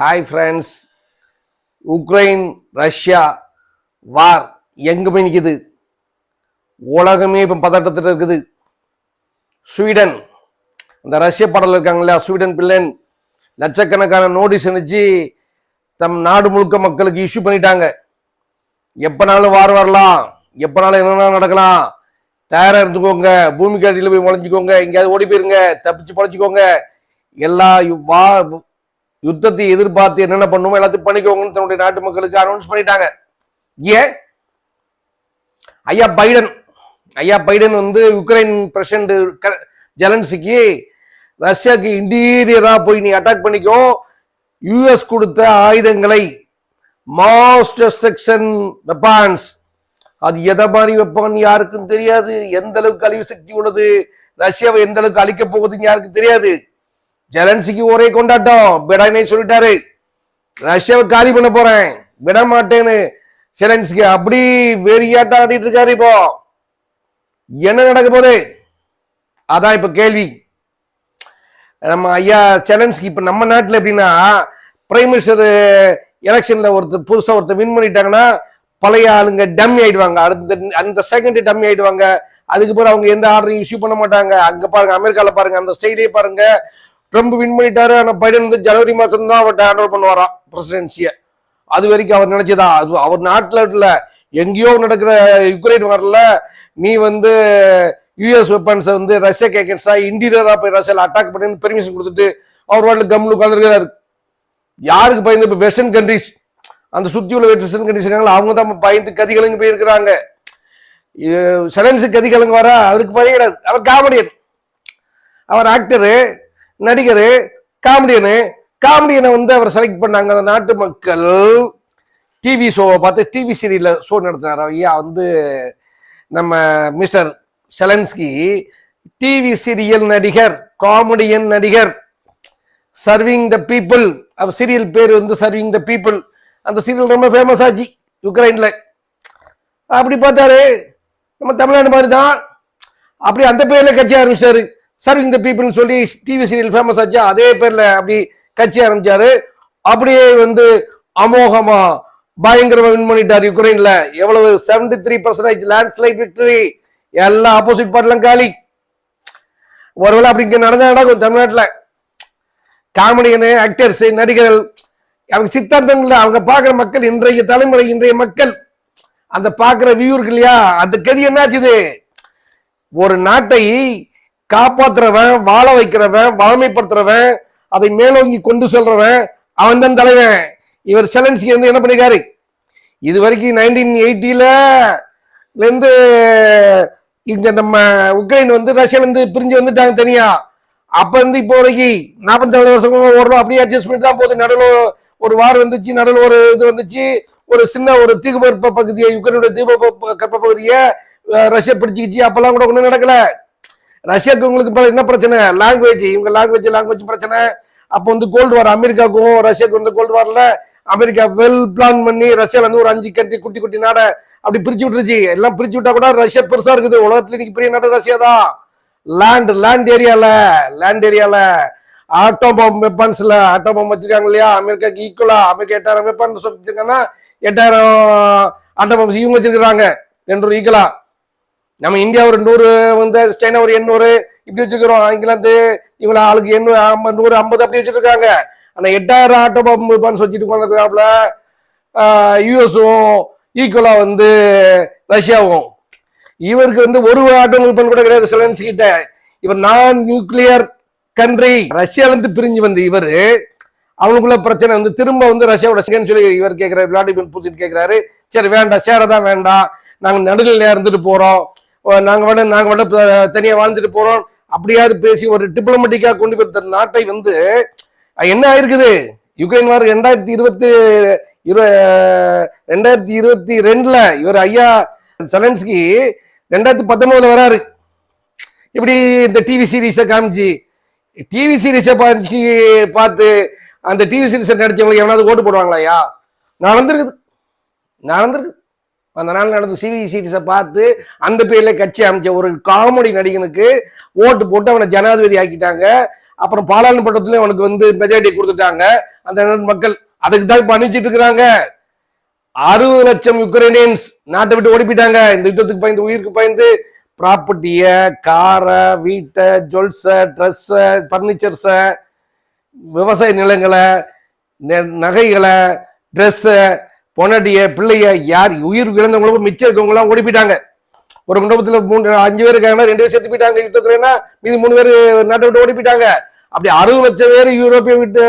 Hi friends Ukraine Russia war எங்கே போய் நிற்கிது உலகமே இப்போ பதட்டத்தில் இருக்குது. ஸ்வீடன் இந்த ரஷ்ய படத்தில் இருக்காங்களா ஸ்வீடன் பிள்ளன் லட்சக்கணக்கான நோட்டீஸ் அனுப்பிச்சு தம் நாடு முழுக்க மக்களுக்கு இஷ்யூ பண்ணிட்டாங்க. எப்போனாலும் வார் வரலாம். எப்போனாலும் என்னென்ன நடக்கலாம். தயாராக இருந்துக்கோங்க. பூமிக்கு அடியில் போய் முளைஞ்சிக்கோங்க. எங்கேயாவது ஓடி போயிருங்க. தப்பிச்சு பொழைச்சிக்கோங்க. எல்லா வா யுத்தத்தை எதிர்பார்த்து என்னென்ன பண்ணுமோ எல்லாத்தையும் பண்ணிக்கோங்கன்னு தன்னுடைய நாட்டு மக்களுக்கு அனௌன்ஸ் பண்ணிட்டாங்க. ஏன்? ஐயா பைடன் ஐயா பைடன் வந்து உக்ரைன் பிரசிடண்ட் ஜெலன்சிக்கு ரஷ்யாக்கு இன்டீரியரா போய் நீ அட்டாக் பண்ணிக்கோ. யூஎஸ் கொடுத்த ஆயுதங்களை மாஸ்டர் செக்ஷன் வெப்பான்ஸ் அது எதை மாதிரி வெப்பான் யாருக்கும் தெரியாது. எந்த அளவுக்கு அழிவு சக்தி உள்ளது? ரஷ்யாவை எந்த அளவுக்கு அழிக்க போகுதுன்னு யாருக்கும் தெரியாது. ஜெலன்சிக்கு ஒரே கொண்டாட்டம். பிடனை சொல்லிட்டாரு. ரஷ்யாவை காலி பண்ண போறேன். விட மாட்டேன்னு ஜெலன்சிக்கு அப்படி வெறியாட்டம் ஆடிட்டு இருக்காரு இப்போ. என்ன நடக்க போகுது? அதான் இப்ப கேள்வி. நம்ம ஐயா செலன்ஸ்கி இப்ப நம்ம நாட்டில் எப்படின்னா பிரைம் மினிஸ்டர் எலெக்ஷன்ல ஒருத்தர் புதுசா ஒருத்தர் வின் பண்ணிட்டாங்கன்னா பழைய ஆளுங்க டம்மி ஆயிடுவாங்க. அடுத்த அந்த செகண்ட் டம்மி ஆயிடுவாங்க. அதுக்கு பிறகு அவங்க எந்த ஆர்டரையும் இஷ்யூ பண்ண மாட்டாங்க. அங்க பாருங்க அமெரிக்கால பாருங்க அந்த ஸ்டைலே பாருங்க. ட்ரம்ப் வின் பண்ணிட்டாரு. ஆனால் பைடன் வந்து ஜனவரி மாதம் தான் அவர்கிட்ட ஹேண்ட் பண்ணுவாராம் பிரசிடென்சிய அது வரைக்கும் அவர் நினைச்சதா? அது அவர் நாட்டில் எங்கேயோ நடக்கிற யுக்ரைன் வரல நீ வந்து யூஎஸ் வெப்பன்ஸை வந்து ரஷ்யா கேக்கன்ஸா இன்டீரியரா போய் ரஷ்யால அட்டாக் பண்ணி பெர்மிஷன் கொடுத்துட்டு அவர் வாட்டில் கம்னு உட்காந்துருக்கிறாரு யாருக்கு பயந்து? இப்போ வெஸ்டர்ன் கண்ட்ரிஸ் அந்த சுற்றி உள்ள வெஸ்டர்ன் கண்ட்ரிஸ் இருக்காங்களா அவங்க தான் பயந்து கதி கலங்கு போயிருக்கிறாங்க. சலன்ஸு கதிகளங்க வர அவருக்கு பயம் கிடையாது. அவர் காமெடியன். அவர் ஆக்டரு நடிகரு காமெடியனு காமெடியனை வந்து அவர் செலக்ட் பண்ணாங்க அந்த நாட்டு மக்கள். டிவி ஷோவை பார்த்து டிவி சீரியல்ல ஷோ நடத்தினார் ஐயா? வந்து நம்ம மிஸ்டர் செலன்ஸ்கி டிவி சீரியல் நடிகர் காமெடியன் நடிகர் சர்விங் த பீப்புள் அவர் சீரியல் பேர் வந்து சர்விங் த பீப்புள் அந்த சீரியல் ரொம்ப ஃபேமஸ் ஆச்சு யுக்ரைனில் அப்படி பார்த்தாரு நம்ம தமிழ்நாடு மாதிரி தான் அப்படி அந்த பேரில் கட்சி ஆரம்பிச்சாரு. சர்விங் த பீப்புள்னு சொல்லி டிவி சீரியல் ஃபேமஸ் ஆச்சு. அதே பேரில் அப்படி கட்சி ஆரம்பிச்சாரு. அப்படியே வந்து அமோகமா பயங்கரமா வின் பண்ணிட்டார் யுக்ரைன்ல எவ்வளவு? 73% த்ரீ பர்சன்டேஜ் லேண்ட்ஸ்லைட் விக்டரி எல்லாம் ஆப்போசிட் பார்ட்டிலாம் காலி. ஒருவேளை அப்படி இங்கே நடந்த நடக்கும் தமிழ்நாட்டில். காமெடியனு ஆக்டர்ஸ் நடிகர்கள். அவங்க சித்தாந்தம் இல்லை. அவங்க பார்க்குற மக்கள் இன்றைய தலைமுறை இன்றைய மக்கள். அந்த பார்க்குற வியூ இருக்கு இல்லையா? அந்த கதி என்னாச்சுது ஒரு நாட்டை காப்பாத்துறவன் வாழ வைக்கிறவன் வளமைப்படுத்துறவன் அதை மேலோங்கி கொண்டு செல்றவன் அவன் தான் தலைவன். இவர் செலன்ஸ்கி வந்து என்ன பண்ணிருக்காரு? இது வரைக்கும் நைன்டீன் எயிட்டில இருந்து இங்க நம்ம உக்ரைன் வந்து ரஷ்யால இருந்து பிரிஞ்சு வந்துட்டாங்க தனியா. அப்ப இருந்து இப்போ வரைக்கும் நாற்பத்தி வருஷம் ஓடுறோம் அப்படியே அட்ஜஸ்ட் பண்ணி தான் போகுது. நடுவில் ஒரு வார் வந்துச்சு நடுவில் ஒரு இது வந்துச்சு. ஒரு சின்ன ஒரு தீபகற்ப பகுதியை யுக்ரைனுடைய தீபகற்ப பகுதியை ரஷ்யா பிடிச்சிக்கிச்சு. அப்பெல்லாம் கூட ஒன்றும் நடக்கல. ரஷ்யாவுக்கு உங்களுக்கு இப்போ என்ன பிரச்சனை? லாங்குவேஜ் இவங்க லாங்குவேஜ் லாங்குவேஜ் பிரச்சனை. அப்போ வந்து கோல்டு வார் அமெரிக்காவுக்கும் ரஷ்யாவுக்கு வந்து கோல்டு வாரில் அமெரிக்கா வெல் பிளான் பண்ணி ரஷ்யால இருந்து ஒரு அஞ்சு கண்ட்ரி குட்டி குட்டி நாடை அப்படி பிரிச்சு விட்டுருச்சு. எல்லாம் பிரிச்சு விட்டா கூட ரஷ்யா பெருசா இருக்குது. உலகத்துல இன்னைக்கு பெரிய நாடு ரஷ்யா தான். லேண்ட் லேண்ட் ஏரியால லேண்ட் ஏரியால ஆட்டோபாம் வெப்பன்ஸ்ல ஆட்டோபாம் வச்சிருக்காங்க இல்லையா? அமெரிக்காக்கு ஈக்குவலா அமெரிக்கா எட்டாயிரம் வெப்பன்ஸ் வச்சிருக்காங்கன்னா எட்டாயிரம் ஆட்டோபாம்ஸ் இவங்க வச்சிருக்காங்க ரெண்டு ஈக்குவலா நம்ம இந்தியா ஒரு நூறு வந்து சைனா ஒரு எண்ணூறு இப்படி வச்சிருக்கிறோம். இங்கிலாந்து இவங்கள ஆளுக்கு எண்ணூறு ஐம்பது, நூறு ஐம்பது அப்படி வச்சிருக்காங்க. ஆனா எட்டாயிரம் ஆட்டோ பம்ப்ஸ் வச்சுட்டு உட்காந்துருக்காப்புல யூஎஸும் ஈக்குவலா வந்து ரஷ்யாவும். இவருக்கு வந்து ஒரு ஆட்டோ பம்ப் கூட கிடையாது செலன்ஸ் கிட்ட. இவர் நான் நியூக்ளியர் கண்ட்ரி ரஷ்யால இருந்து பிரிஞ்சு வந்து இவர் அவனுக்குள்ள பிரச்சனை வந்து திரும்ப வந்து ரஷ்யாவோட சொல்லி இவர் கேட்கிறாரு விளாடிமிர் புதின் கேட்கிறாரு சரி வேண்டாம் சேரதான் வேண்டாம். நாங்க நடுநிலையா இருந்துட்டு போறோம். அஹ் நாங்க வேணா நாங்க வேணா தனியா வாழ்ந்துட்டு போறோம். அப்படியாவது பேசி ஒரு டிப்ளமேட்டிக்கா கொண்டு போய் நாட்டை வந்து என்ன ஆயிருக்குது? யுக்ரைன் வார் ரெண்டாயிரத்தி இருபத்தி இரு ரெண்டாயிரத்தி இருபத்தி ரெண்டுல இவர் ஐயா செலன்ஸ்கி ரெண்டாயிரத்தி பத்தொன்பதுல வராரு. இப்படி இந்த டிவி சீரீஸை காமிச்சு டிவி சீரீஸை பார்த்து பார்த்து அந்த டிவி சீரீஸை நடிச்சவங்களுக்கு எவனாவது ஓட்டு போடுவாங்களா ஐயா? நடந்திருக்குது நடந்திருக்கு அந்த நாள் நடந்த சிவி சீரிஸை பார்த்து அந்த பேரில் கட்சி அமைச்ச ஒரு காமெடி நடிகனுக்கு ஓட்டு போட்டு அவனை ஜனாதிபதி ஆக்கிட்டாங்க. அப்புறம் பாராளுமன்றத்திலயும் அவனுக்கு வந்து மெஜாரிட்டி கொடுத்துட்டாங்க. அந்த மக்கள் அதுக்கு தான் இப்போ அனுப்பிச்சிட்டு இருக்கிறாங்க. அறுபது லட்சம் யுக்ரைனியன்ஸ் நாட்டை விட்டு ஓடி போயிட்டாங்க இந்த யுத்தத்துக்கு பயந்து உயிருக்கு பயந்து ப்ராப்பர்ட்டிய காரை வீட்டை ஜுவல்ஸை ட்ரெஸ்ஸை ஃபர்னிச்சர்ஸை விவசாய நிலங்களை நெ- நகைகளை ட்ரெஸ்ஸை பொன்னாட்டிய பிள்ளைய யார் உயிர் இழந்தவங்களும் மிச்சம் இருக்கவங்களாம் ஓடி போயிட்டாங்க. ஒரு குடும்பத்துல மூணு அஞ்சு பேர் இருக்காங்கன்னா ரெண்டு பேர் செத்து போயிட்டாங்க. யுத்தத்துலன்னா மீதி மூணு பேர் நாட்டை விட்டு ஓடி போயிட்டாங்க. அப்படி அறுபது லட்சம் பேர் யூரோப்பிய விட்டு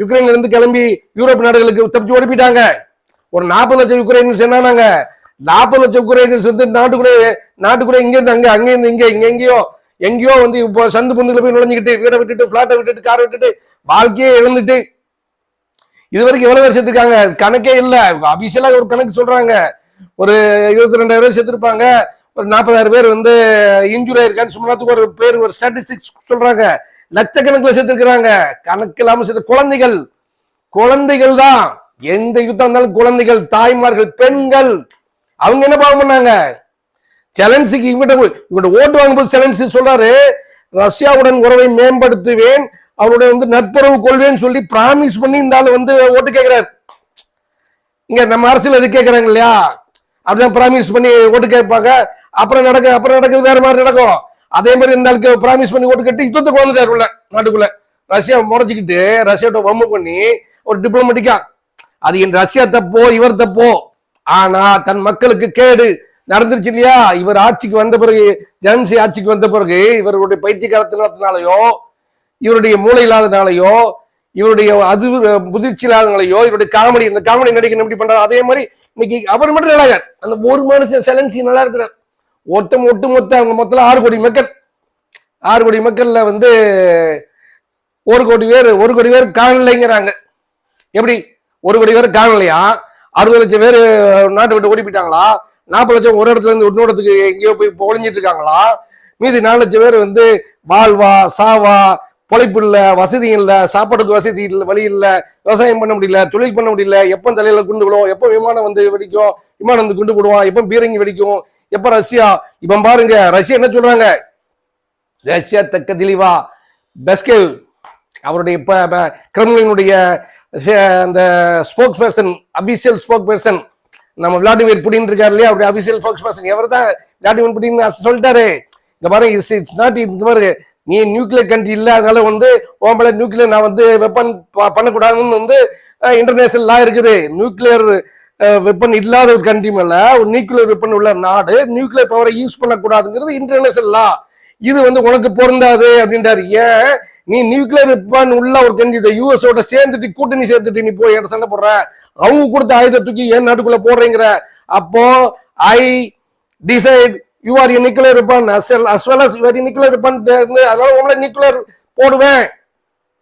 யுக்ரைன்ல இருந்து கிளம்பி யூரோப் நாடுகளுக்கு தப்பிச்சு ஓடி போயிட்டாங்க. ஒரு நாற்பது லட்சம் யுக்ரைன்ஸ் என்னன்னாங்க நாற்பது லட்சம் யுக்ரைன்ஸ் வந்து நாட்டுக்குள்ளே நாட்டுக்குள்ளே இங்க இருந்து அங்க அங்க இருந்து இங்க இங்க எங்கேயோ எங்கேயோ வந்து இப்போ சந்து பொந்துல போய் நுழைஞ்சிக்கிட்டு வீடை விட்டுட்டு பிளாட்டை விட்டுட்டு காரை விட்டுட்டு வாழ்க்கையே இழந்துட்டு இது வரைக்கும் எவ்வளவு பேர் சேர்த்திருக்காங்க கணக்கே இல்ல. அபிஷியலா ஒரு கணக்கு சொல்றாங்க. ஒரு இருபத்தி ரெண்டாயிரம் பேர் சேர்த்திருப்பாங்க ஒரு நாற்பதாயிரம் பேர் வந்து இன்ஜுரி ஆயிருக்கான்னு சும்மாத்துக்கு ஒரு பேர் ஒரு ஸ்டாட்டிஸ்டிக்ஸ் சொல்றாங்க. லட்சக்கணக்கில் சேர்த்திருக்கிறாங்க கணக்கு இல்லாம சேர்த்து குழந்தைகள். குழந்தைகள் தான். எந்த யுத்தம் இருந்தாலும் குழந்தைகள் தாய்மார்கள் பெண்கள். அவங்க என்ன பாவம் பண்ணாங்க? செலன்சிக்கு இவங்கிட்ட இவங்க இவங்கிட்ட ஓட்டு வாங்கும்போது செலன்சி சொல்றாரு. ரஷ்யாவுடன் உறவை மேம்படுத்துவேன். அவருடைய வந்து நட்புறவு கொள்வேன்னு சொல்லி பிராமிஸ் பண்ணி இந்த ஆள் வந்து ஓட்டு கேட்கிறார் இங்க நம்ம அரசியல் எது கேட்கறாங்க இல்லையா? அப்படிதான் பிராமிஸ் பண்ணி ஓட்டு கேட்பாங்க. அப்புறம் நடக்க அப்புறம் நடக்குது வேற மாதிரி நடக்கும். அதே மாதிரி இந்த ஆளுக்கு பிராமிஸ் பண்ணி ஓட்டு கட்டி யுத்தத்துக்கு வந்துட்டாரு உள்ள நாட்டுக்குள்ள. ரஷ்யா முறைச்சிக்கிட்டு ரஷ்யாட்ட வம்பு பண்ணி ஒரு டிப்ளமேட்டிக்கா அது என் ரஷ்யா தப்போ இவர் தப்போ. ஆனா தன் மக்களுக்கு கேடு. நடந்துருச்சு இல்லையா? இவர் ஆட்சிக்கு வந்த பிறகு ஜென்சி ஆட்சிக்கு வந்த பிறகு இவருடைய பைத்தியகாரத்தினாலையும் இவருடைய மூளை இல்லாதனாலையோ இவருடைய அது முதிர்ச்சி இல்லாதனாலையோ இவருடைய காமெடி இந்த காமெடி நடிக்கணும் எப்படி பண்றாரு அதே மாதிரி இன்னைக்கு அவர் மட்டும் நல்லா அந்த ஒரு மனுஷன் செலன்சி நல்லா இருக்கிறார். ஒட்டம் ஒட்டு மொத்த அவங்க மொத்தம் ஆறு கோடி மக்கள். ஆறு கோடி மக்கள்ல வந்து ஒரு கோடி பேர் ஒரு கோடி பேர் காணலைங்கிறாங்க எப்படி? ஒரு கோடி பேர் காணலையா அறுபது லட்சம் பேர் நாட்டை விட்டு ஓடி போயிட்டாங்களா? நாற்பது லட்சம் ஒரு இடத்துல இருந்து இன்னொரு இடத்துக்கு எங்கேயோ போய் பொழிஞ்சிட்டு இருக்காங்களா? மீதி நாலு லட்சம் பேர் வந்து வாழ்வா சாவா பொழைப்பு இல்லை வசதி இல்லை சாப்பாட்டுக்கு வசதி இல்லை வழி இல்லை விவசாயம் பண்ண முடியல தொழில் பண்ண முடியல எப்போ தலையில குண்டு விடும் எப்போ விமானம் வந்து வெடிக்கும் விமானம் வந்து குண்டு போடுவோம் எப்போ பீரங்கி வெடிக்கும் எப்போ ரஷ்யா இப்போ பாருங்க ரஷ்யா என்ன சொல்றாங்க? ரஷ்யா தக்க தெளிவா பெஸ்கேவ் அவருடைய இப்போ இப்ப கிரெம்லினுடைய அந்த spokesperson official spokesperson நம்ம விளாடிமிர் புடின் இருக்காரு இல்லையா அவருடைய அபிஷியல் ஸ்போக்ஸ் பர்சன் எவர் தான் விளாடிமிர் புடின் சொல்லிட்டாரு. இந்த பாருங்க இட்ஸ் இட்ஸ் நாட் பாருங்க நீ நியூக்ளியர் கண்ட்ரி இல்லை அதனால வந்து ஓம்பல நியூக்ளியர் நான் வந்து வெப்பன் பண்ணக்கூடாதுன்னு வந்து இன்டர்நேஷனல் லா இருக்குது. நியூக்ளியர் வெப்பன் இல்லாத ஒரு கண்ட்ரி மேல ஒரு நியூக்ளியர் வெப்பன் உள்ள நாடு நியூக்ளியர் பவரை யூஸ் பண்ணக்கூடாதுங்கிறது இன்டர்நேஷனல் லா இது வந்து உனக்கு பொருந்தாது அப்படின்றாரு. ஏன்? நீ நியூக்ளியர் வெப்பன் உள்ள ஒரு கண்ட்ரி யூஎஸோட சேர்ந்துட்டு கூட்டணி சேர்ந்துட்டு நீ போய் என்கிட்ட சண்டை போடுற. அவங்க கொடுத்த ஆயுத தூக்கி ஏன் நாட்டுக்குள்ள போடுறீங்கிற. அப்போ I decide you are nuclear weapon as well as you are nuclear weapon அதனால உங்களை நியூக்ளியர் போடுவேன்.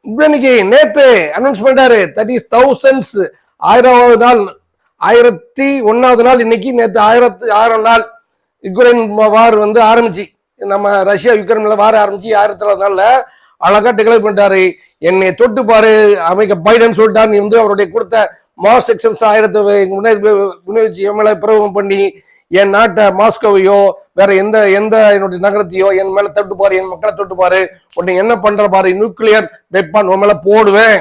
இன்னைக்கு நேத்து அனௌன்ஸ் பண்ணிட்டாரு தட் இஸ் தௌசண்ட்ஸ் ஆயிரமாவது நாள் ஆயிரத்தி ஒன்னாவது நாள் இன்னைக்கு நேற்று ஆயிரத்து ஆயிரம் நாள் யுக்ரைன் வார் வந்து ஆரம்பிச்சு. நம்ம ரஷ்யா யுக்ரைன்ல வார ஆரம்பிச்சு ஆயிரத்தி நாள்ல அழகா டிக்ளேர் பண்ணிட்டாரு. என்னை தொட்டு பாரு அமைக்க பைடன் சொல்லிட்டார் நீ வந்து அவருடைய கொடுத்த மாஸ் செக்ஷன்ஸ் ஆயிரத்தி விநியோகிச்சு என் மேல பிரயோகம் பண்ணி என் நாட்டை மாஸ்கோவையோ வேற எந்த எந்த என்னுடைய நகரத்தையோ என் மேல தொட்டு பாரு என் மக்களை தொட்டு பாரு. உன்னை என்ன பண்ற பாரு நியூக்ளியர் வெப்பன் உன் மேல போடுவேன்.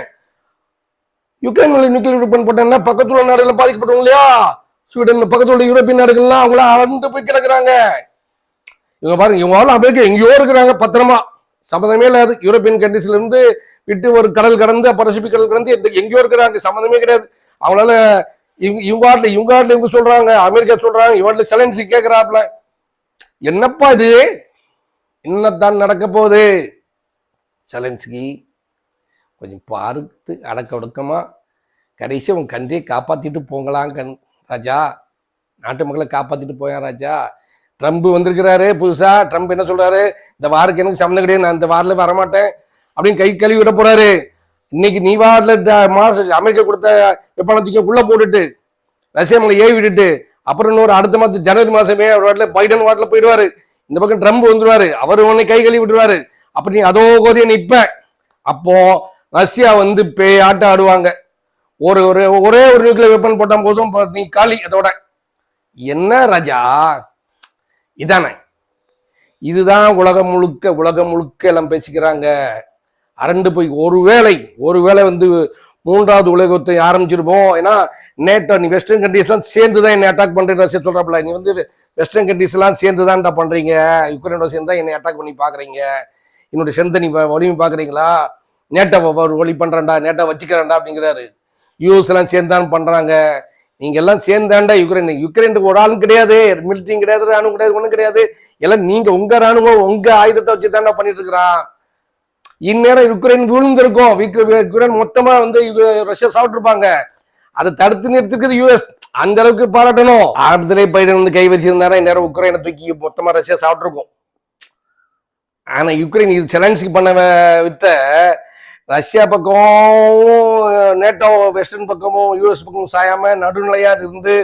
யுக்ரைன் நியூக்ளியர் வெப்பன் போட்டேன்னா பக்கத்துல உள்ள நாடுகளை பாதிக்கப்பட்டவங்க இல்லையா? ஸ்வீடன் பக்கத்துல உள்ள யூரோப்பியன் நாடுகள்லாம் அவங்கள அளந்து போய் கிடக்குறாங்க. இவங்க பாருங்க இவங்க எல்லாம் அமெரிக்கா எங்கேயோ இருக்கிறாங்க பத்திரமா. சம்மந்தமே இல்லாது. யூரோப்பியன் கண்ட்ரிஸ்ல இருந்து விட்டு ஒரு கடல் கடந்து பசிபிக் கடல் கடந்து எந்த- எங்கேயோ இருக்கிறாங்க. சம்மந்தமே கிடையாது. அவங்களால இவங்க இவங்க ஆட்ல இவங்க ஆட்ல இவங்க சொல்றாங்க அமெரிக்கா சொல்றாங்க இவங்க செலன்சி கேட்கிறாப்ல என்னப்பா இது? என்னத்தான் நடக்க போகுது? செலன்ஸ்கி கொஞ்சம் பார்த்து அடக்க ஒடுக்கமா கடைசி உன் கன்றியை காப்பாத்திட்டு போங்களாம் கண் ராஜா. நாட்டு மக்களை காப்பாத்திட்டு போயான் ராஜா. ட்ரம்ப் வந்திருக்கிறாரு புதுசா. ட்ரம்ப் என்ன சொல்றாரு? இந்த வாருக்கு எனக்கு சம்மந்தம் கிடையாது நான் இந்த வாரில் வரமாட்டேன் அப்படின்னு கை கழுவி விட போறாரு. இன்னைக்கு நீ வாரில் மாசம் அமெரிக்கா கொடுத்த வெப்பணத்துக்கு உள்ள போட்டுட்டு ரஷ்யா மலை ஏவி விட்டுட்டு அப்புறம் இன்னொரு அடுத்த மாதம் ஜனவரி மாசமே அவர் வாட்டில் பைடன் வாட்டில் போயிடுவாரு. இந்த பக்கம் ட்ரம்ப் வந்துடுவாரு அவர் உன்னை கை கழுவி விட்டுருவாரு அப்ப நீ அதோ கோதிய நிற்ப அப்போ ரஷ்யா வந்து பே ஆட்டம் ஆடுவாங்க. ஒரு ஒரு ஒரே ஒரு நியூக்ளியர் வெப்பன் போட்டால் போதும். நீ காலி அதோட. என்ன ராஜா? இதானே. இதுதான் உலகம் முழுக்க உலகம் முழுக்க எல்லாம் பேசிக்கிறாங்க. அரண்டு போய் ஒருவேளை ஒருவேளை வந்து மூன்றாவது உலகத்தை ஆரம்பிச்சிருப்போம். ஏன்னா நேட்டோ நீ வெஸ்டர்ன் கண்ட்ரீஸ்லாம் சேர்ந்து தான் என்னை அட்டாக் பண்ணுறேன் ரஷ்யா சொல்கிறாப்புல நீ வந்து வெஸ்டர்ன் கண்ட்ரீஸ்லாம் சேர்ந்து தான்டா பண்ணுறீங்க யுக்ரைனோட சேர்ந்து தான் என்னை அட்டாக் பண்ணி பார்க்குறீங்க என்னுடைய செந்த நீ வலிமை பார்க்குறீங்களா நேட்டோ ஒரு வழி பண்ணுறேன்டா நேட்டோ வச்சுக்கிறேன்டா அப்படிங்கிறாரு. யூஎஸ் எல்லாம் சேர்ந்தான் பண்ணுறாங்க நீங்கள் எல்லாம் சேர்ந்தாண்டா யுக்ரைன் யுக்ரைனுக்கு ஒரு ஆளும் கிடையாது. மிலிட்ரியும் கிடையாது ராணுவம் கிடையாது ஒன்றும் கிடையாது. எல்லாம் நீங்கள் உங்கள் ராணுவம் உங்கள் ஆயுதத்தை வச்சு தாண்டா பண்ணிட்டு இருக்கிறான் இந்நேரம் யுக்ரைன் விழுந்திருக்கும். யுக்ரைன் மொத்தமாக வந்து ரஷ்யா சாப்பிட்ருப்பாங்க அதை தடுத்து நிறுத்திருக்கிறது யூஎஸ் அந்த அளவுக்கு பாராட்டணும். ஆரம்பத்திலே பைடன் வந்து கை வச்சிருந்தாரா? இந்நேரம் உக்ரைனை தூக்கி மொத்தமா ரஷ்யா சாப்பிட்டுருக்கும். ஆனா யுக்ரைன் இது செலன்ஸ்க்கு பண்ண வித்த ரஷ்யா பக்கம் நேட்டோ வெஸ்டர்ன் பக்கமும் யூஎஸ் பக்கமும் சாயாம நடுநிலையா இருந்து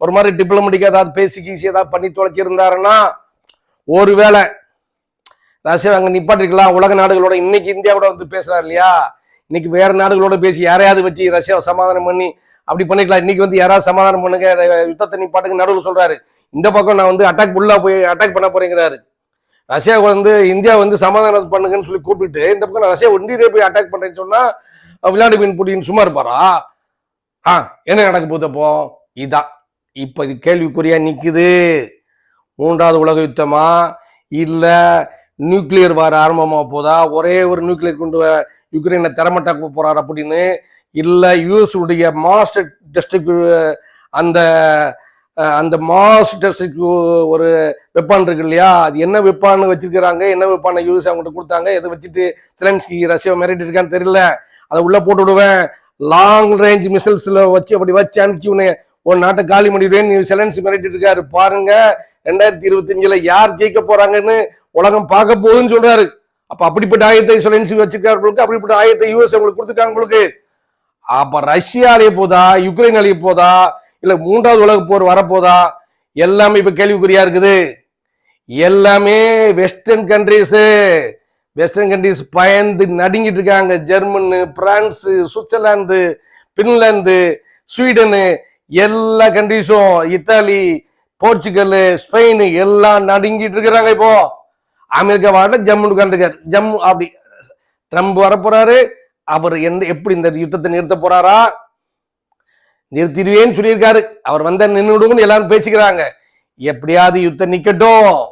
ஒரு மாதிரி டிப்ளமெட்டிக்கா ஏதாவது பேசி கீசி ஏதாவது பண்ணி தொலைச்சிருந்தாருன்னா ஒருவேளை ரஷ்யா அங்க நிப்பாட்டிருக்கலாம். உலக நாடுகளோட இன்னைக்கு இந்தியாவோட வந்து பேசுறாரு இல்லையா? இன்னைக்கு வேற நாடுகளோட பேசி யாரையாவது வச்சு ரஷ்யாவை சமாதானம் பண்ணி அப்படி பண்ணிக்கலாம். இன்னைக்கு வந்து யாராவது சமாதானம் பண்ணுங்க. யுத்தத்தை நீ பாட்டுக்கு நடுவில் சொல்றாரு. இந்த பக்கம் நான் வந்து அட்டாக் ஃபுல்லாக போய் அட்டாக் பண்ண போறேங்கிறாரு. ரஷ்யா வந்து இந்தியா வந்து சமாதானம் பண்ணுங்கன்னு சொல்லி கூப்பிட்டு இந்த பக்கம் நான் ரஷ்யா ஒன்றியே போய் அட்டாக் பண்றேன்னு சொன்னா அஹ் புட்டின் சும்மா இருப்பாரா? ஆ என்ன நடக்க போகுது அப்போ? இதான் இப்ப இது கேள்விக்குறியா நிக்குது. மூன்றாவது உலக யுத்தமா? இல்ல நியூக்ளியர் வார ஆரம்பமா போதா? ஒரே ஒரு நியூக்ளியர் கொண்டு யுக்ரைனை திறமட்டாக்க போறார் அப்படின்னு இல்லை யூஎஸ் மாஸ்டர் டெஸ்டுக்கு அந்த அந்த மாஸ் டெஸ்டுக்கு ஒரு வெப்பான் இருக்கு இல்லையா? அது என்ன வெப்பான்னு வச்சிருக்கிறாங்க? என்ன வெப்பான யூஎஸ் அவங்ககிட்ட கொடுத்தாங்க? எதை வச்சுட்டு சிலன்ஸ்கி ரஷ்யா மிரட்டி இருக்கான்னு தெரியல. அதை உள்ளே போட்டு விடுவேன். லாங் ரேஞ்ச் மிசைல்ஸில் வச்சு அப்படி வச்சு அனுப்பிச்சு உன்னை ஒரு நாட்டை காலி பண்ணிடுவேன். நீ செலன்ஸ் மிரட்டி இருக்காரு பாருங்க. ரெண்டாயிரத்தி இருபத்தஞ்சில் யார் ஜெயிக்க போறாங்கன்னு உலகம் பார்க்க போகுதுன்னு சொல்றாரு. அப்ப அப்படிப்பட்ட ஆயத்தை செலன்சி வச்சிருக்காரு அப்படிப்பட்ட ஆயத்தை யூஎஸ் அவங்களுக்கு கொடுத்துருக்காங்க உங்களுக்கு. அப்ப ரஷ்யா அழிய போதா யுக்ரைன் அழிய போதா இல்ல மூன்றாவது உலக போர் வரப்போதா? எல்லாமே இப்ப கேள்விக்குறியா இருக்குது. எல்லாமே வெஸ்டர்ன் கண்ட்ரிஸ் வெஸ்டர்ன் கண்ட்ரிஸ் பயந்து நடுங்கிட்டு இருக்காங்க. Germany France Switzerland Finland Sweden எல்லா கண்ட்ரிஸும் இத்தாலி போர்ச்சுகல் ஸ்பெயின் எல்லாம் நடுங்கிட்டு இருக்கிறாங்க இப்போ. அமெரிக்கா வாட்ட ஜம்மு உட்காந்துருக்காரு ஜம்மு அப்படி ட்ரம்ப் வரப்போறாரு. அவர் எந்த எப்படி இந்த யுத்தத்தை நிறுத்த போறாரா? நிறுத்திடுவேன்னு சொல்லியிருக்காரு. அவர் வந்த நின்றுடுங்கன்னு எல்லாரும் பேசிக்கிறாங்க. எப்படியாவது யுத்தம் நிக்கட்டும்.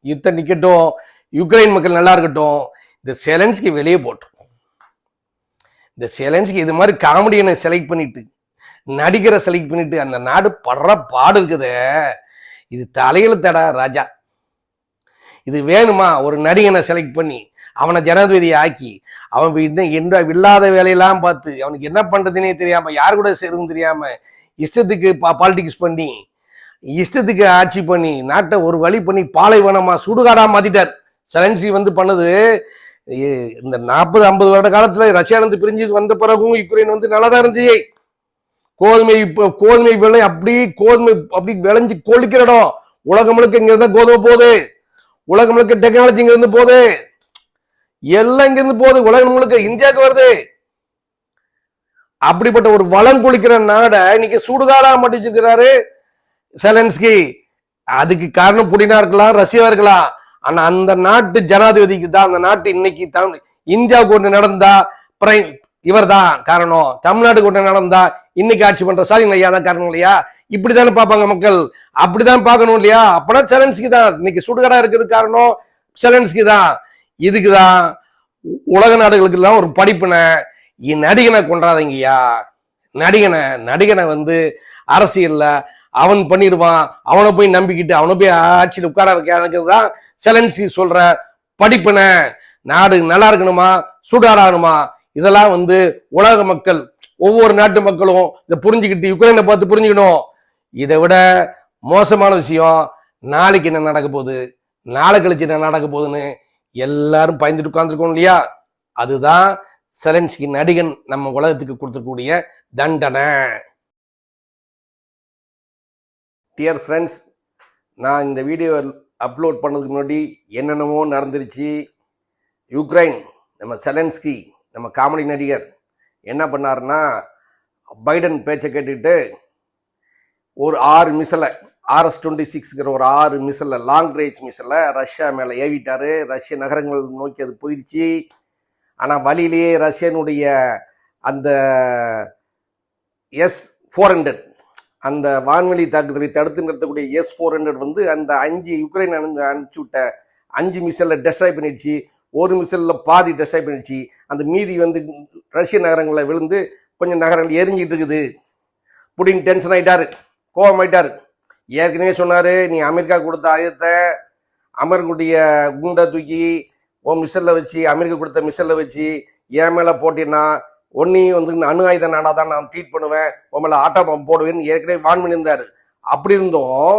யுத்தம் நிக்கட்டும். யுக்ரைன் மக்கள் நல்லா இருக்கட்டும். இந்த செலன்ஸ்க்கு வெளியே போட்டோம் இந்த செலன்ஸ்க்கு இது மாதிரி காமெடியனை செலக்ட் பண்ணிட்டு நடிகரை செலக்ட் பண்ணிட்டு அந்த நாடு படுற பாடு இருக்குது. இது தலையில தடா ராஜா. இது வேணுமா? ஒரு நடிகனை செலக்ட் பண்ணி அவனை ஜனாதிபதி ஆக்கி அவன் இன்னும் என்ன இல்லாத வேலையெல்லாம் பார்த்து அவனுக்கு என்ன பண்ணுறதுனே தெரியாம யார் கூட சேருன்னு தெரியாம இஷ்டத்துக்கு பா பாலிடிக்ஸ் பண்ணி இஷ்டத்துக்கு ஆட்சி பண்ணி நாட்டை ஒரு வழி பண்ணி பாலைவனமா சுடுகாடா மாத்திட்டார். செலன்சி வந்து பண்ணது ஏ- இந்த நாற்பது ஐம்பது வருட காலத்துல ரஷ்யால இருந்து பிரிஞ்சு வந்த பிறகும் யுக்ரைன் வந்து நல்லா தான் இருந்துச்சு. கோதுமை இப்போ கோதுமை விலை அப்படி கோதுமை அப்படி விளைஞ்சு கொளிக்கிற இடம். உலகம் முழுக்க இங்கே இருந்தா கோதுமை போகுது. உலகம் முழுக்க டெக்னாலஜி இங்க இருந்து போகுது. எல்லாம் இங்க இருந்து போகுது. உலகம் முழுக்க இந்தியாவுக்கு வருது. அப்படிப்பட்ட ஒரு வளம் குளிக்கிற நாடை இன்னைக்கு சுடுகாடா மாட்டிச்சிருக்கிறாரு செலன்ஸ்கி. அதுக்கு காரணம் புடினா இருக்கலாம் ரஷ்யா இருக்கலாம். ஆனா அந்த நாட்டு ஜனாதிபதிக்கு தான் அந்த நாட்டு இன்னைக்கு தமிழ் இந்தியாவுக்கு ஒன்று நடந்தா பிரைம் இவர் தான் காரணம். தமிழ்நாட்டுக்கு ஒன்று நடந்தா இன்னைக்கு ஆட்சி பண்ற ஸ்டாலின் ஐயா தான் காரணம் இல்லையா? இப்படித்தானே பார்ப்பாங்க மக்கள். அப்படிதான் பார்க்கணும் இல்லையா? அப்பனா செலன்ஸ்கி தான் இன்னைக்கு சுடுகாடா இருக்கிறது காரணம் செலன்ஸ்கி தான் இதுக்கு தான் உலக நாடுகளுக்கு எல்லாம் ஒரு படிப்பினை நடிகனை கொண்டாதீங்கய்யா நடிகனை நடிகனை வந்து அரசியல்ல அவன் பண்ணிடுவான் அவனை போய் நம்பிக்கிட்டு அவனை போய் ஆட்சியில் உட்கார வைக்கிறது தான் செலன்சி சொல்ற படிப்பினை. நாடு நல்லா இருக்கணுமா? சூடாராகணுமா இதெல்லாம் வந்து உலக மக்கள் ஒவ்வொரு நாட்டு மக்களும் இதை புரிஞ்சுக்கிட்டு யுக்ரைனை பார்த்து புரிஞ்சுக்கணும். இதை விட மோசமான விஷயம் நாளைக்கு என்ன நடக்க போகுது? நாளை கழிச்சு என்ன நடக்க போகுதுன்னு எல்லாரும் பயந்துட்டு உட்காந்துருக்கோம் இல்லையா? அதுதான் செலன்ஸ்கி நடிகன் நம்ம உலகத்துக்கு கொடுத்துக்கூடிய தண்டனை. டியர் ஃப்ரெண்ட்ஸ் நான் இந்த வீடியோ அப்லோட் பண்ணதுக்கு முன்னாடி என்னென்னமோ நடந்துருச்சு. யுக்ரைன் நம்ம செலன்ஸ்கி நம்ம காமெடி நடிகர் என்ன பண்ணாருன்னா பைடன் பேச்சை கேட்டுக்கிட்டு ஒரு ஆறு மிசலை ஆர்எஸ் டுவெண்ட்டி சிக்ஸ்ங்கிற ஒரு ஆறு மிசலை லாங் ரேஞ்ச் மிசலை ரஷ்யா மேலே ஏவிட்டார். ரஷ்ய நகரங்கள் நோக்கி அது போயிடுச்சு. ஆனால் வழியிலேயே ரஷ்யனுடைய அந்த எஸ் ஃபோர் ஹண்ட்ரட் அந்த வான்வெளி தாக்குதலை தடுத்து நிறுத்தக்கூடிய எஸ் ஃபோர் ஹண்ட்ரட் வந்து அந்த அஞ்சு யுக்ரைன் அனுப்பி அனுப்பிச்சு விட்ட அஞ்சு மிசலில் டெஸ்ட்ராய் பண்ணிடுச்சு. ஒரு மிசலில் பாதி டெஸ்ட்ராய் பண்ணிடுச்சு. அந்த மீதி வந்து ரஷ்ய நகரங்களில் விழுந்து கொஞ்சம் நகரங்கள் எரிஞ்சிட்டு இருக்குது. புடின் டென்ஷன் ஆகிட்டாரு கோபம் ஏற்கனவே சொன்னார் நீ அமெரிக்கா கொடுத்த ஆயுதத்தை அமெரிக்குடைய குண்டை தூக்கி உன் மிசல்ல வச்சு அமெரிக்கா கொடுத்த மிசல்ல வச்சு என் மேலே போட்டின்னா ஒன்னையும் வந்து அணு ஆயுத நாடா தான் நான் ட்ரீட் பண்ணுவேன். உன் மேலே ஆட்டோ பம்ப் போடுவேன்னு ஏற்கனவே வான் பண்ணியிருந்தார். அப்படி இருந்தும்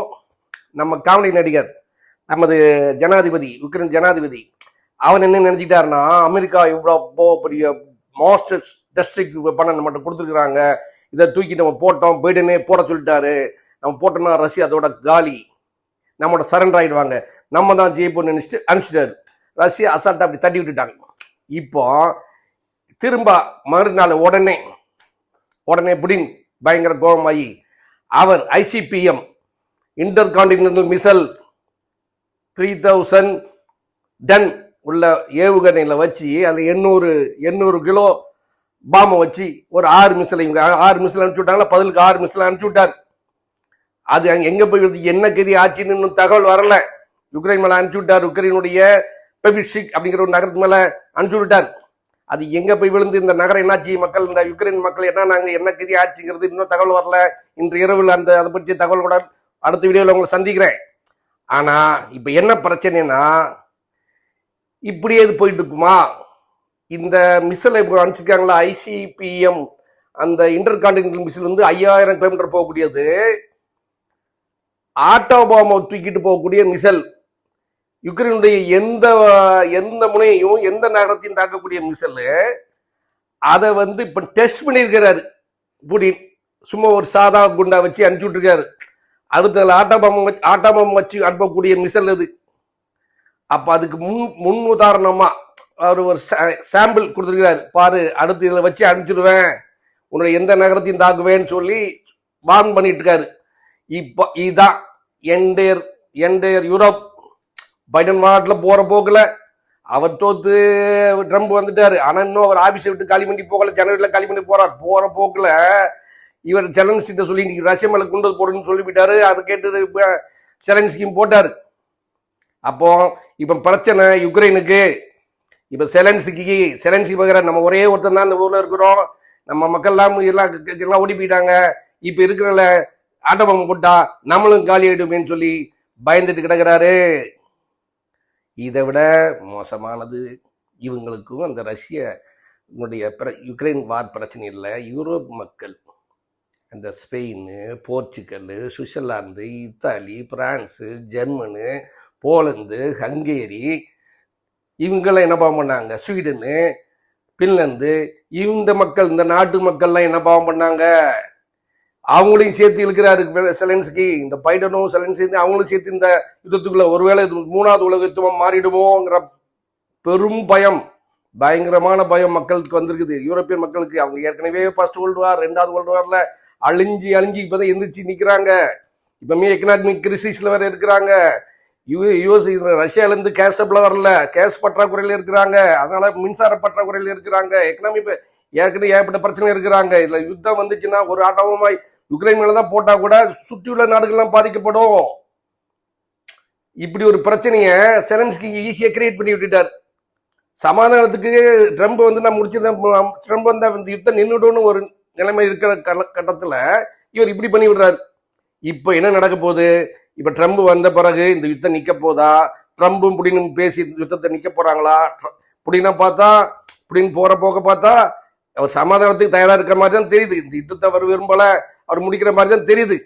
நம்ம காமெடி நடிகர் நமது ஜனாதிபதி உக்ரைன் ஜனாதிபதி அவன் என்ன நினைச்சிட்டாருன்னா அமெரிக்கா இவ்வளோ பெரிய மாஸ்டர் டெஸ்ட்ரிக் பண்ண நம்மகிட்ட கொடுத்துருக்குறாங்க. இதை தூக்கி நம்ம போட்டோம் பைடனே போட சொல்லிட்டாரு. நம்ம போட்டோம்னா ரஷ்யா அதோட காலி. நம்மளோட சரண்டர் ஆகிடுவாங்க நம்ம தான் ஜெயிப்போம்னு நினச்சிட்டு அனுப்பிச்சிட்டாரு. ரஷ்யா அசால்ட்டை அப்படி தட்டி விட்டுட்டாங்க. இப்போ திரும்ப மறுநாள் உடனே உடனே புடின் பயங்கர கோபமாகி அவர் ICBM intercontinental missile three thousand ton உள்ள ஏவுகணையில் வச்சு அந்த எண்ணூறு எண்ணூறு கிலோ பாம்பை வச்சு ஒரு ஆறு மிஸ்ஸில் இவங்க ஆறு மிஸ்ஸில் அனுப்பிச்சு விட்டாங்களா? பதிலுக்கு ஆறு மிஸ்ஸில் அனுப்பிச்சு விட்டார். அது அங்கே எங்க போய் விழுந்து, என்ன கதி ஆச்சுன்னு இன்னும் தகவல் வரல. யுக்ரைன் மேல அனுப்பிச்சு விட்டார். யுக்ரைனுடைய பெபிஷிக் அப்படிங்கிற ஒரு நகரத்து மேல அனுப்பிச்சு விட்டார். அது எங்க போய் விழுந்து இந்த நகரம் என்னாச்சு? மக்கள் இந்த யுக்ரைன் மக்கள் என்ன நாங்க என்ன கதி ஆச்சுங்கிறது இன்னும் தகவல் வரல. இன்று இரவில் அந்த அதை பற்றிய தகவல் கூட அடுத்த வீடியோவில் உங்களை சந்திக்கிறேன். ஆனா இப்ப என்ன பிரச்சனைனா இப்படியே இது போயிட்டு இருக்குமா? இந்த மிஸ்ஸில் இப்போ அனுப்பிச்சிருக்காங்களா ஐசிபிஎம் அந்த இன்டர் கான்டினென்டல் மிஸ்ஸில் வந்து ஐயாயிரம் கிலோமீட்டர் போகக்கூடியது. ஆட்டோபாமை தூக்கிட்டு போகக்கூடிய மிசல் யுக்ரைனுடைய எந்த எந்த முனையையும் எந்த நகரத்தையும் தாக்கக்கூடிய மிசல் அதை வந்து இப்போ டெஸ்ட் பண்ணியிருக்கிறாரு. புடின் சும்மா ஒரு சாதா குண்டா வச்சு அனுப்பிச்சி விட்ருக்காரு அடுத்த ஆட்டோபாம் வச்சு ஆட்டோபாம் வச்சு அனுப்பக்கூடிய மிசல் அது. அப்போ அதுக்கு முன் முன் உதாரணமாக அவர் ஒரு சாம்பிள் கொடுத்துருக்காரு பாரு அடுத்து இதில் வச்சு அனுப்பிச்சிடுவேன். உன்னுடைய எந்த நகரத்தையும் தாக்குவேன்னு சொல்லி வார்ன் பண்ணிட்டு இருக்காரு இப்போ இதுதான் என்டையர் என்டையர் யூரோப் பைடன் மாநாட்டில் போகிற போக்கில் அவர் தோத்து ட்ரம்ப் வந்துட்டார். ஆனால் இன்னும் அவர் ஆஃபீஸை விட்டு காலி பண்ணி போகல. ஜனவரியில் காலி பண்ணி போகிறார் போகிற போக்கில் இவர் செலன்ஸ்கிட்ட சொல்லி இன்னைக்கு ரஷ்ய மேலே குண்டு போடுன்னு சொல்லிவிட்டாரு. அதை கேட்டு இப்ப செலன்ஸ்கியும் போட்டார். அப்போ இப்போ பிரச்சனை யுக்ரைனுக்கு இப்போ செலன்சிக்கு செலன்சி பகிர நம்ம ஒரே ஒருத்தன் தான் இந்த ஊரில் இருக்கிறோம். நம்ம மக்கள் எல்லாம் எல்லாம் ஓடி போயிட்டாங்க இப்போ இருக்கிறல ஆட்டோபம் போட்டா நம்மளும் காலி ஆயிடுமேன்னு சொல்லி பயந்துட்டு கிடக்கிறாரு. இதை விட மோசமானது இவங்களுக்கும் அந்த ரஷ்ய உன்னுடைய பிர- யுக்ரைன் வார் பிரச்சனை இல்லை. யூரோப் மக்கள் அந்த Spain Portugal Switzerland Italy France Germany Poland Hungary இவங்கெல்லாம் என்ன பாவம் பண்ணாங்க? ஸ்வீடனு பின்லாந்து இந்த மக்கள் இந்த நாட்டு மக்கள்லாம் என்ன பாவம் பண்ணாங்க? அவங்களையும் சேர்த்து இழுக்கிறாரு செலன்ஸ்கி. இந்த பைடனும் செலன்ஸ்கி அவங்களும் சேர்த்து இந்த யுத்தத்துக்குள்ள ஒருவேளை இது மூணாவது உலக யுத்தமாக மாறிடுமோங்கிற பெரும் பயம் பயங்கரமான பயம் மக்களுக்கு வந்திருக்குது. யூரோப்பியன் மக்களுக்கு அவங்க ஏற்கனவே ஃபர்ஸ்ட் வேர்ல்டு வார் ரெண்டாவது வேர்ல்டு வார்ல அழிஞ்சு அழிஞ்சு இப்பதான் எந்திரிச்சு நிற்கிறாங்க இப்பவுமே எக்கனாமிக் கிரிசிஸில் வேறு இருக்கிறாங்க. யூ யுஎஸ் இது ரஷ்யால இருந்து கேஸ் சப்ளை வரல. கேஸ் பற்றாக்குறையில் இருக்கிறாங்க. அதனால மின்சார பற்றாக்குறையில் இருக்கிறாங்க. எக்கனாமி ஏற்கனவே ஏற்பட்ட பிரச்சனை இருக்கிறாங்க. இதுல யுத்தம் வந்துச்சுன்னா ஒரு ஆட்டோமாய் யுக்ரைன் மேலதான் போட்டா கூட சுற்றியுள்ள நாடுகள்லாம் பாதிக்கப்படும். இப்படி ஒரு பிரச்சனைய செலன்ஸ்கி ஈஸியா கிரியேட் பண்ணி விட்டுட்டார். சமாதானத்துக்கு ட்ரம்ப் வந்து நான் முடிச்சிருந்தேன். ட்ரம்ப் வந்து இந்த யுத்தம் நின்றுடும்னு ஒரு நிலைமை இருக்கிற கட்டத்தில் கட்டத்துல இவர் இப்படி பண்ணி விடுறாரு. இப்போ என்ன நடக்க போகுது? இப்ப ட்ரம்ப் வந்த பிறகு இந்த யுத்தம் நிக்க போதா? ட்ரம்பும் புடினும் பேசி யுத்தத்தை நிக்க போறாங்களா? புடினா பார்த்தா புடின் போற போக்க பார்த்தா அவர் சமாதானத்துக்கு தயாரா இருக்கிற மாதிரி தான் தெரியுது. இந்த யுத்தத்தை அவர் விரும்பல அவர் முடிக்கிற மாதிரி தான் தெரியுது.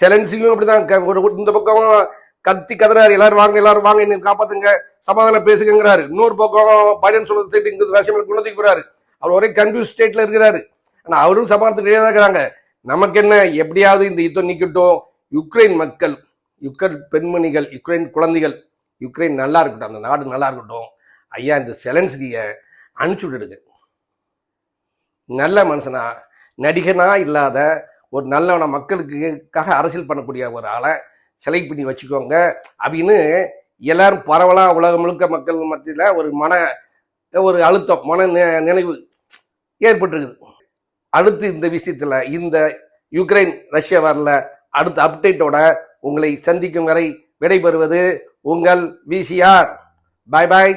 செலன்சிங்கும் அப்படிதான் க- ஒரு இந்த பக்கம் கத்தி கதறாரு எல்லாரும் வாங்க எல்லாரும் வாங்க என்ன காப்பாத்துங்க சமாதானம் பேசுங்கிறாரு இன்னொரு பக்கம் பைடன் சொல்றது தேடி இங்க ரஷ்யா குணத்துக்கு போறாரு. அவர் ஒரே கன்ஃபியூஸ் ஸ்டேட்ல இருக்கிறாரு. ஆனா அவரும் சமாதானத்துக்கு தான் இருக்கிறாங்க. நமக்கு என்ன எப்படியாவது இந்த யுத்தம் நிக்கட்டும் யுக்ரைன் மக்கள் யுக்ரைன் பெண்மணிகள் யுக்ரைன் குழந்தைகள் யுக்ரைன் நல்லா இருக்கட்டும் அந்த நாடு நல்லா இருக்கட்டும். ஐயா இந்த செலன்ஸ்கியை அனுப்பிச்சு விட்டுடுங்க. நல்ல மனுஷனா நடிகனா இல்லாத ஒரு நல்லவன மக்களுக்குக்காக அரசியல் பண்ணக்கூடிய ஒரு ஆளை செலக்ட் பண்ணி வச்சுக்கோங்க. அப்படின்னு எல்லாரும் பரவலாக உலகம் முழுக்க மக்கள் மத்தியில் ஒரு மன ஒரு அழுத்தம் மன நினைவு ஏற்பட்டிருக்குது. அடுத்து இந்த விஷயத்தில் இந்த யுக்ரைன் ரஷ்யா வரல அடுத்த அப்டேட்டோட உங்களை சந்திக்கும் வரை விடைபெறுவது உங்கள் விசிஆர் பாய் பாய்